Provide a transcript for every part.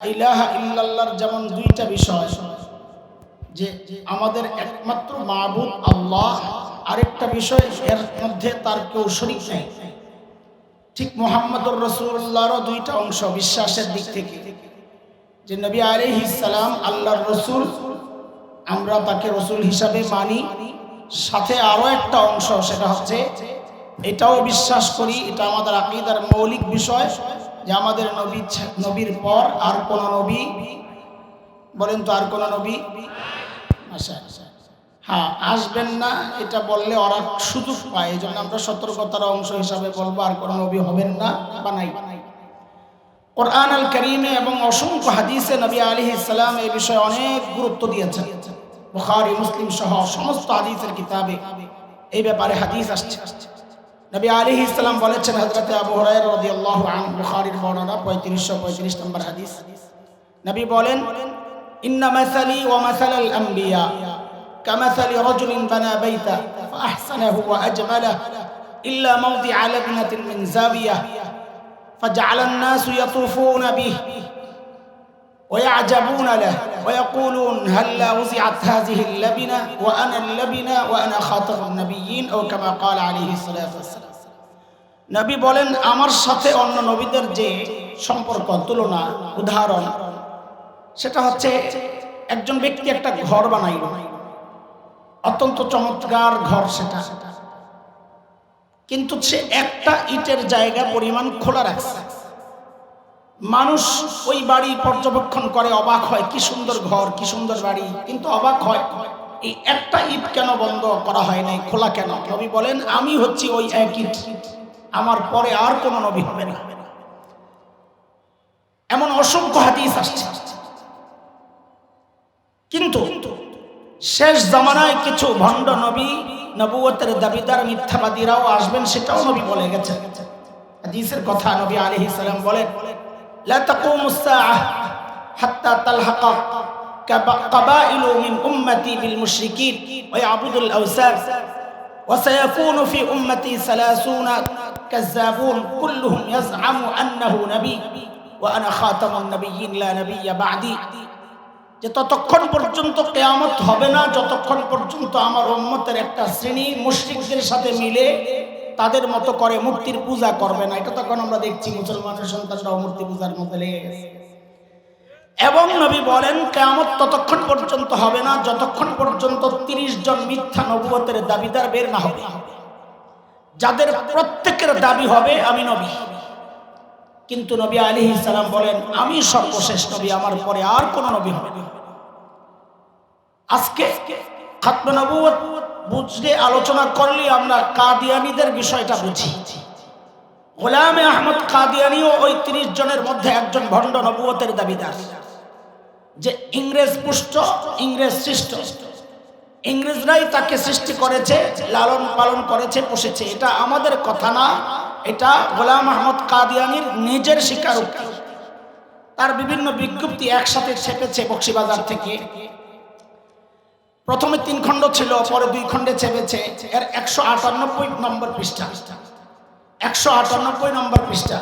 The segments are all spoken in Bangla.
ইলাহা ইল্লাল্লাহর যেমন দুইটা বিষয়, যে আমাদের একমাত্র মাহবুব আল্লাহ, আরেকটা বিষয় এর মধ্যে তার কেউ শরিক নেই। ঠিক মোহাম্মদুর রসুল্লাহরও দুইটা অংশ বিশ্বাসের দিক থেকে। যে নবী আলহি সালাম আল্লাহর রসুল, আমরা তাকে রসুল হিসাবে মানি। সাথে আরও একটা অংশ সেটা হচ্ছে, এটাও বিশ্বাস করি, এটা আমাদের আকিদার মৌলিক বিষয়। যে আমাদের নবী নবীর পর আর কোন নবী? বলেন তো আর কোন নবী? আচ্ছা আচ্ছা। হ্যাঁ আসবেন না, এটা বললে ওরা সুযোগ পায়। এই জন্য আমরা সতর্কতার অংশ হিসাবে বলব, আর কোন নবী হবেন না বা নাই। কোরআন আল করিমে এবং অসংখ্য হাদিসে নবী আলী ইসলাম এই বিষয়ে অনেক গুরুত্ব দিয়েছেন। বুখারি, মুসলিম সহ সমস্ত হাদিসের কিতাবে এই ব্যাপারে হাদিস আসছে। নবী আলী ইসলাম বলেছেন হজরতে আবু হরাই রাদিয়াল্লাহু আনহু বুখারীর বর্ণনা 3535 নম্বর হাদিস নবী বলেন ইন্না মাসালি ওয়া মাসালাল আম্বিয়া كمثل رجل بنى بيتا فأحسنه وأجمله إلا موضع لبنة من زاوية فجعل الناس يطوفون به ويعجبون له ويقولون هلا وزعت هذه اللبنة وأنا اللبنة وأنا خاطر النبيين أو كما قال عليه الصلاة والسلام নবী বলেন, আমার সাথে অন্য নবীদের যে সম্পর্ক, তুলনা, উদাহরণ, সেটা হচ্ছে একজন ব্যক্তি একটা ঘর বানাইল। অত্যন্ত চমৎকার ঘর সেটা। কিন্তু সে একটা ইটের জায়গা পরিমাণ খোলা রাখছে। মানুষ ওই বাড়ি পর্যবেক্ষণ করে, অবাক হয়, কি সুন্দর ঘর, কি সুন্দর বাড়ি। কিন্তু অবাক হয়, এই একটা ইট কেন বন্ধ করা হয় নাই, খোলা কেন? নবী বলেন, আমি হচ্ছি ওই এক ইট। আমার পরে আর কোন নবী হবে না এমন অসংখ্য হাদিস আসছে কিন্তু শেষ জামানায় কিছু ভণ্ড নবী নবুয়তের দাবিদার মিথ্যাবাদীরাও আসবেন সেটাও নবী বলে গেছে হাদিসের কথা নবী আলাইহিস সালাম বলেন لا تقوم الساعة حتى تلحق كب- قبائل من أمتي بالمشركين ويعبد الأوثان وسيكون في أمتي ثلاثون كذابون كلهم يزعم أنه نبي وأنا خاتم النبيين لا نبي بعدي যে ততক্ষণ পর্যন্ত কেয়ামত হবে না যতক্ষণ পর্যন্ত আমার উম্মতের একটা শ্রেণী মুশরিকদের সাথে মিলে তাদের মতো করে মূর্তির পূজা করবে না এটা তখন আমরা দেখছি মুসলমানের সন্তানরাও মূর্তি পূজার মধ্যে লেগে গেছে এবং নবী বলেন, কেয়ামত ততক্ষণ পর্যন্ত হবে না, যতক্ষণ পর্যন্ত তিরিশ জন মিথ্যা নবুয়তের দাবিদার বের না হবে। যাদের প্রত্যেকের দাবি হবে, আমি নবী। কিন্তু নবী আলী সালাম বলেন, আমি সর্বশেষ নবী, আমার পরে আর কোন নবী হবে আজকে খাতমে নবুয়ত, বুঝলে, আলোচনা করলে আমরা কাদিয়ানিদের বিষয়টা বুঝি। গোলামে আহমদ কাদিয়ানিও ওই তিরিশ জনের মধ্যে একজন ভণ্ড নবুয়তের দাবিদার। যে ইংরেজ পুষ্ট, ইংরেজ সৃষ্ট। ইংরেজরাই তাকে সৃষ্টি করেছে, লালন পালন করেছে, পুষেছে। এটা আমাদের কথা না, এটা গোলাম আহমদ কাদিয়ানির নিজের স্বীকারোক্তি। তার বিভিন্ন বিজ্ঞপ্তি একসাথে ছেপেছে বক্সিবাজার থেকে। প্রথমে তিন খণ্ড ছিল, পরে দুই খণ্ডে ছেপেছে। এর একশো আটানব্বই নম্বর পৃষ্ঠা। একশো আটানব্বই নম্বর পৃষ্ঠা।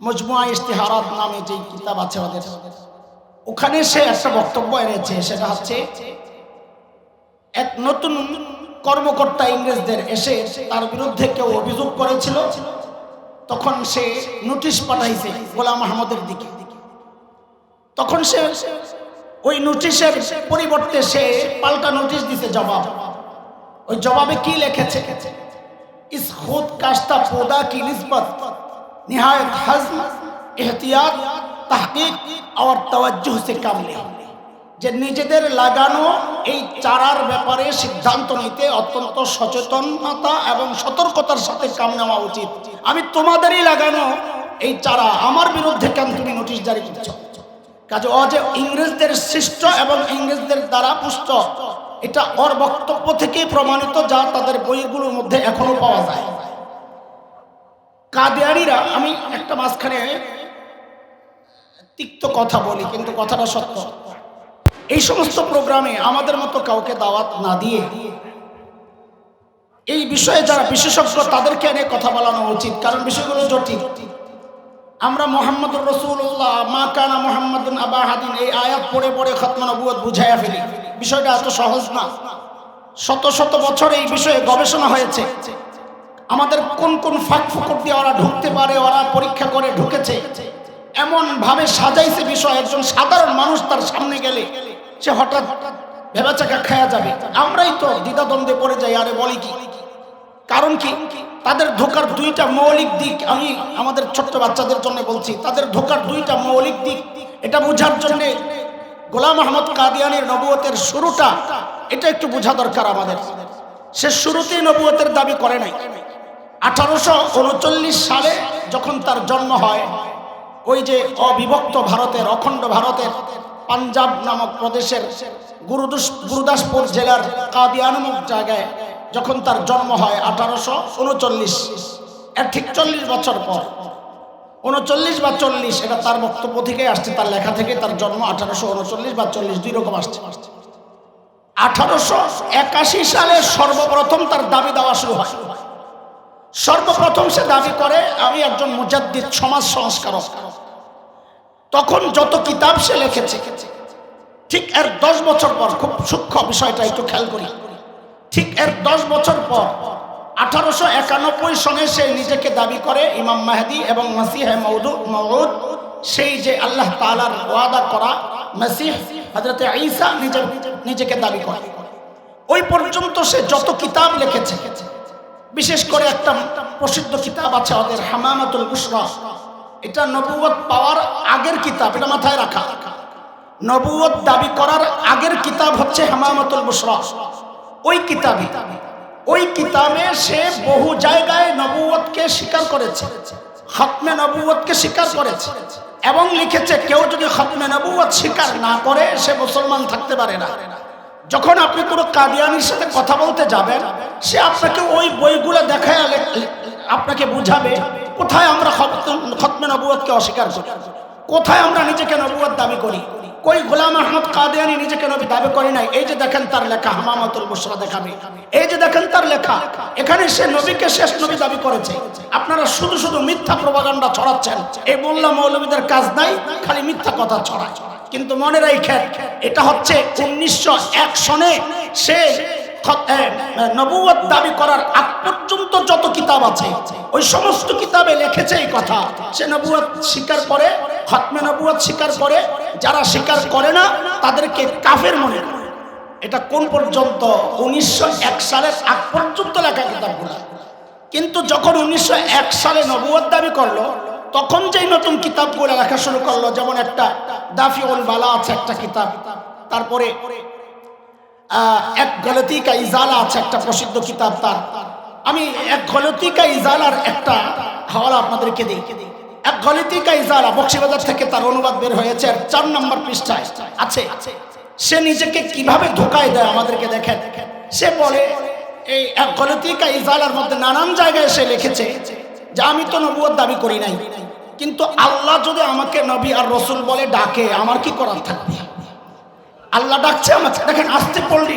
মজমুয়া ইস্তেহারাত নামে যে কিতাব আছে ওদের। ওখানে সে একটা বক্তব্য এনেছে, সেটা হচ্ছে, এক নতুন কর্মকর্তা ইংরেজদের এসে তার বিরুদ্ধে কেউ অভিযোগ করেছিল, তখন সে নোটিশ পাঠাইছে গোলাম আহমদের দিকে। তখন সে ওই নোটিশের পরিবর্তে সে পাল্টা নোটিশ দিতে জবাব। ওই জবাবে কি লেখেছে? ইস খুদ কাস্তা পোদা কি নিসবত, নিহায়ত হজম, এহতিয়াত তাহকিক আর তাওয়াজ্জু সে কামলে। যে নিজেদের লাগানো এই চারার ব্যাপারে সিদ্ধান্ত নিতে অত্যন্ত সচেতনতা এবং সতর্কতার সাথে কাম নেওয়া উচিত। আমি তোমাদেরই লাগানো এই চারা, আমার বিরুদ্ধে কেন তুমি নোটিশ জারি করছ? কাজে ও যে ইংরেজদের সৃষ্ট এবং ইংরেজদের দ্বারা পুষ্ট, এটা ওর বক্তব্য থেকে প্রমাণিত যা তাদের বইগুলোর মধ্যে এখনও পাওয়া যায়। কাদিয়ানিরা, আমি একটা মাঝখানে তিক্ত কথা বলি, কিন্তু কথাটা সত্য। এই সমস্ত প্রোগ্রামে আমাদের মতো কাউকে দাওয়াত না দিয়ে এই বিষয়ে যারা বিশেষজ্ঞ, তাদেরকে এনে কথা বলানো উচিত, কারণ বিষয়গুলো জটিল। আমরা মোহাম্মদুর রসুল্লাহ মা কানা মোহাম্মদুন আবাহাদিন এই আয়াত পড়ে পড়ে খতমান নবুয়ত বুঝাইয়া ফেলি। বিষয়টা এত সহজ না। শত শত বছর এই বিষয়ে গবেষণা হয়েছে। আমাদের কোন কোন ফাঁক ফুকুর দিয়ে ওরা ঢুকতে পারে, ওরা পরীক্ষা করে ঢুকেছে। এমন ভাবে সাজাইছে বিষয়, একজন সাধারণ মানুষ তার সামনে গেলে, সে হঠাৎ ভেবাচাকা খায়া যাবে। আমরাই তো দ্বিধাদ্বন্দ্বে পড়ে যাই, আরে বলি কি? কারণ কি? তাদের ধোকার দুইটা মৌলিক দিক আমি আমাদের ছোট্ট বাচ্চাদের জন্য বলছি। তাদের ধোকার দুইটা মৌলিক দিক, এটা বোঝার জন্যে গোলাম আহমদ কাদিয়ানের নবুয়তের শুরুটা, এটা একটু বোঝা দরকার আমাদের। সে শুরুতেই নবুয়তের দাবি করে নাই। আঠারোশো উনচল্লিশ সালে যখন তার জন্ম হয় ওই যে অবিভক্ত ভারতের, অখণ্ড ভারতের, পাঞ্জাব নামক প্রদেশের গুরুদাস গুরুদাসপুর জেলার কাদিয়া নামক জায়গায় যখন তার জন্ম হয় আঠারোশো উনচল্লিশ, এর ঠিক চল্লিশ বছর পর। উনচল্লিশ বা চল্লিশ, এটা তার বক্তব্য থেকে আসছে, তার লেখা থেকে তার জন্ম আঠারোশো উনচল্লিশ বা চল্লিশ, দুই রকম আসছে। আঠারোশো একাশি সালে সর্বপ্রথম তার দাবি দেওয়া শুরু হয়। সর্বপ্রথম সে দাবি করে, আমি একজন মুজাদ্দিদ, সমাজ সংস্কারক। তখন যত কিতাব সে লিখেছে, ঠিক এর দশ বছর পর, খুব সূক্ষ্ম বিষয়টা একটু খেয়াল করি, ঠিক এর দশ বছর পর, আঠারোশো একানব্বই সনে সে নিজেকে দাবি করে, ইমাম মাহদি এবং মাসিহ মৌদু মৌদ সেই যে আল্লাহ তালার ওয়াদা করা, মাসিহ হজরত ঈসা নিজে, নিজেকে দাবি করে। ওই পর্যন্ত সে যত কিতাব লিখেছে, বিশেষ করে একটা প্রসিদ্ধ কিতাব আছে ওদের হামামাতুল বুসরা এটা নবুয়ত পাওয়ার আগের কিতাব, এটা মাথায় রাখা। নবুয়ত দাবি করার আগের কিতাব হচ্ছে হামামাতুল বুসরা ওই কিতাবে ওই কিতাবে সে বহু জায়গায় নবুয়তকে স্বীকার করেছে, খতমে নবুয়তকে স্বীকার করেছে এবং লিখেছে, কেউ যদি খতমে নবুয়ত স্বীকার না করে, সে মুসলমান থাকতে পারে না। যখন আপনি কোনো কাদিয়ানির সাথে কথা বলতে যাবেন, সে আপনাকে ওই বইগুলো দেখায় আপনাকে বুঝাবে। কোথায় আমরা খতমে নবুয়তকে অস্বীকার করি? কোথায় আমরা নিজেকে নবুয়ত দাবি করি? কই গোলাম আহমদ কাদিয়ানি নিজেকে নবী দাবি করে নাই? এই যে দেখেন তার লেখা হামামাতুল বুসরা দেখাবে। এই যে দেখেন তার লেখা, এখানে সে নবীকে শেষ নবী দাবি করেছে। আপনারা শুধু শুধু মিথ্যা প্রবাগান্ডা ছড়াচ্ছেন। এই মোল্লা মৌলবীদের কাজ নাই, খালি মিথ্যা কথা ছড়ায়। কিন্তু মনে রাখেন এটা হচ্ছে উনিশশো এক সনে সে নবুয়ত দাবি করার আগ পর্যন্ত যত কিতাব আছে। ওই সমস্ত কিতাবে লিখেছে এই কথা। সে নবুয়ত স্বীকার করে, খতমে নবুয়ত স্বীকার করে, যারা স্বীকার করে না, তাদেরকে কাফের মনে করে। এটা কোন পর্যন্ত? উনিশশো এক সালের আগ পর্যন্ত লেখা কিতাবগুলো। কিন্তু যখন উনিশশো এক সালে নবুয়ত দাবি করল, তখন যেই নতুন কিতাবগুলো লেখা শুরু করল, যেমন একটা দাফিউল বালা আছে একটা কিতাব। তারপরে এক গলতি কা ইজালা আছে একটা প্রসিদ্ধ কিতাব তার। আমি এক গলতি কা ইজালার একটা হাওয়ালা আপনাদেরকে দিই। এক গলতি কা ইজালা বক্সিবাজার থেকে তার অনুবাদ বের হয়েছে আর চার নম্বর পৃষ্ঠায় আছে। সে নিজেকে কীভাবে ধোকায় দেয় আমাদেরকে দেখেন। সে বলে, এই এক গলতি কা ইজালার মধ্যে নানান জায়গায় সে লিখেছে যে আমি তো নবুয়ত দাবি করি নাই। কিন্তু আল্লাহ যদি আমাকে নবী আর রসুল বলে ডাকে, আমার কি করার থাকবে? আল্লাহ ডাকছে আমাকে, দেখেন, আসতে পড়লি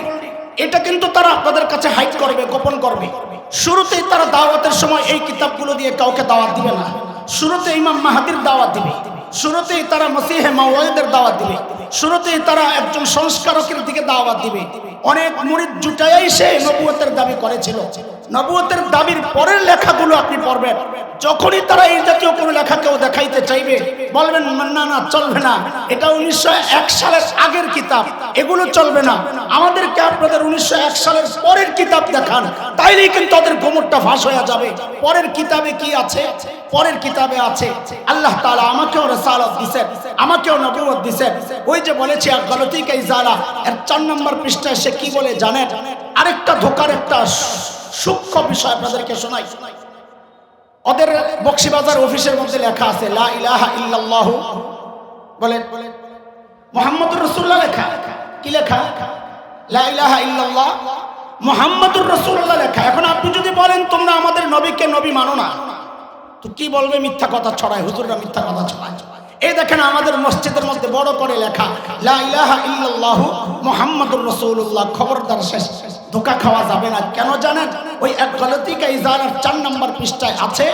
এটা কিন্তু তারা আপনাদের কাছে হাইট করবে, গোপন করবে। শুরুতেই তারা দাওয়াতের সময় এই কিতাবগুলো দিয়ে কাউকে দাওয়াত দিবে না। শুরুতে ইমাম মাহাদির দাওয়াত দিবে। শুরুতেই তারা মসিহে মাওয়াদের দাওয়াত দিবে। শুরুতেই তারা একজন সংস্কারকের দিকে দাওয়াত দিবে। অনেক মুরিদ জুটাই সে নবুয়তের দাবি করেছিল। নবুয়তের দাবির পরের লেখাগুলো আপনি পড়বেন। যখনই তারা এই জাতীয় কোনো লেখা কেউ দেখাইতে চাইবে, বলবেন, না না, চলবে না। এটা উনিশশো এক সালের আগের কিতাব। এগুলো চলবে না। আমাদেরকে আপনাদের উনিশশো এক সালের পরের কিতাব দেখান। তাইলেই কিন্তু তাদের গোমরটা ফাঁস হয়ে যাবে। পরের কিতাবে কি আছে? পরের কিতাবে আছে। আল্লাহ তালা আমাকেও রেসালত দিছেন, আমাকেও নবুয়ত দিছেন। ওই যে বলেছি এক গলতি কে ইজালা। এর চার নম্বর পৃষ্ঠায় সে কি বলে জানেন? আরেকটা ধোকার, একটা সূক্ষ্ম বিষয় আপনাদেরকে শোনাই। ওদের বক্সিবাজার অফিসের মধ্যে লেখা আছে, লা ইলাহা ইল্লাল্লাহু বলেন। মোহাম্মদুর রসুল্লাহ লেখা। কি লেখা? লা ইলাহা ইল্লাল্লাহ মোহাম্মদুর রসুল্লাহ লেখা। এখন আপনি যদি বলেন, তোমরা আমাদের নবীকে নবী মানো না তো কি বলবে মিথ্যা কথা ছড়ায়? হুজুররা মিথ্যা কথা ছড়ায়। এই দেখেন আমাদের মসজিদের মধ্যে বড় করে লেখা, লা ইলাহা ইল্লাল্লাহু মুহাম্মাদুর রাসূলুল্লাহ খবরদার শেষ। ধোকা খাওয়া যাবে না। কেন জানেন? ওই এক গলতিকা ইজারার চার নম্বর পৃষ্ঠায় আছে,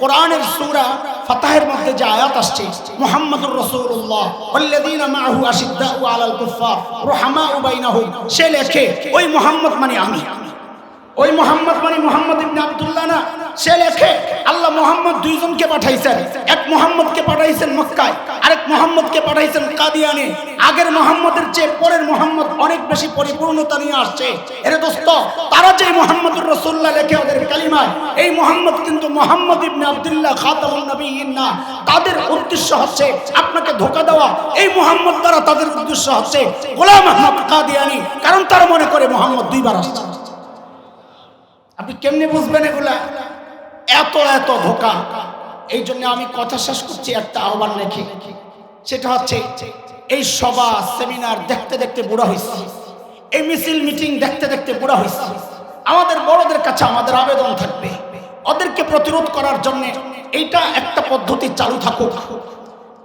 কোরআনের সুরা ফাতাহের মধ্যে যে আয়াত আসছে, মুহাম্মদুর রাসূলুল্লাহ, ওয়াল্লাযীনা মাআহু আশিদ্দাউ আলাল কুফফার, রুহামাউ বাইনাহুম, সে লেখে, ওই মুহাম্মদ মানে আমি। ওই মোহাম্মদ মানে মোহাম্মদ ইবনে আব্দুল্লাহ না? সে লেখে, আল্লাহ মোহাম্মদ দুইজনকে পাঠাইছেন। এক মোহাম্মদকে পাঠাইছেন মক্কায়, আরেক মোহাম্মদকে পাঠাইছেন কাদিয়ানে। আগের মোহাম্মদের চেয়ে পরের মোহাম্মদ অনেক বেশি পরিপূর্ণতা নিয়ে আসছে। এর দোস্ত, তারা যে মোহাম্মদুর রসুল্লাহ লেখে ওদের কালিমায়, এই মোহাম্মদ কিন্তু মোহাম্মদ ইবনে আব্দুল্লাহ খাতামুন নবীন না। তাদের উদ্দেশ্য হচ্ছে আপনাকে ধোকা দেওয়া। এই মোহাম্মদ দ্বারা তাদের উদ্দেশ্য হচ্ছে গোলাম আহমদ কাদিয়ানি, কারণ তারা মনে করে মোহাম্মদ দুইবার আসছে। আপনি কেমনে বুঝবেন এগুলা? এত এত ধোকা। এই জন্য আমি কথা শেষ করছি, একটা আহ্বান রেখে। সেটা হচ্ছে, এই সভা সেমিনার দেখতে দেখতে বুড়া হয়েছে এই মিছিল, মিটিং দেখতে দেখতে বুড়া হয়েছে আমাদের বড়দের কাছে আমাদের আবেদন থাকবে। ওদেরকে প্রতিরোধ করার জন্য এইটা একটা পদ্ধতি চালু থাকুক।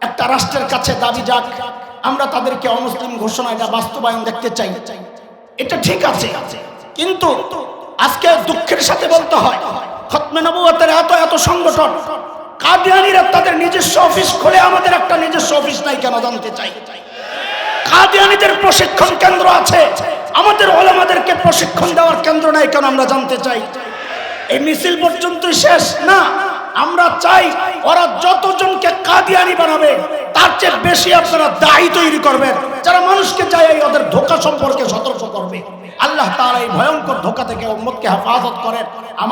একটা রাষ্ট্রের কাছে দাবি যাক, আমরা তাদেরকে অমুসলিম ঘোষণা এটা বাস্তবায়ন দেখতে চাই। এটা ঠিক আছে, কিন্তু আজকে দুঃখের সাথে বলতে হয় খতমে নবুয়তের এত এত সংগঠন। কাদিয়ানিরা তাদের নিজস্ব অফিস খুলে, আমাদের একটা নিজস্ব অফিস নাই কেন জানতে চাই? কাদিয়ানিদের প্রশিক্ষণ কেন্দ্র আছে। আমাদের ওলামাদেরকে প্রশিক্ষণ দেওয়ার কেন্দ্র নাই কেন আমরা জানতে চাই? এই মিছিল পর্যন্তই শেষ? না। আমরা চাই ওরা যতজনকে কাদিয়ানি বানাবে, তার চেয়ে বেশি আপনারা দায়ী তৈরি করবেন। যারা মানুষকে চাই এই ওদের ধোকা সম্পর্কে সতর্ক করবে। আল্লাহ তাআলা এই ভয়ঙ্কর ধোকা থেকে উম্মতকে হেফাজত করেন। আমাকে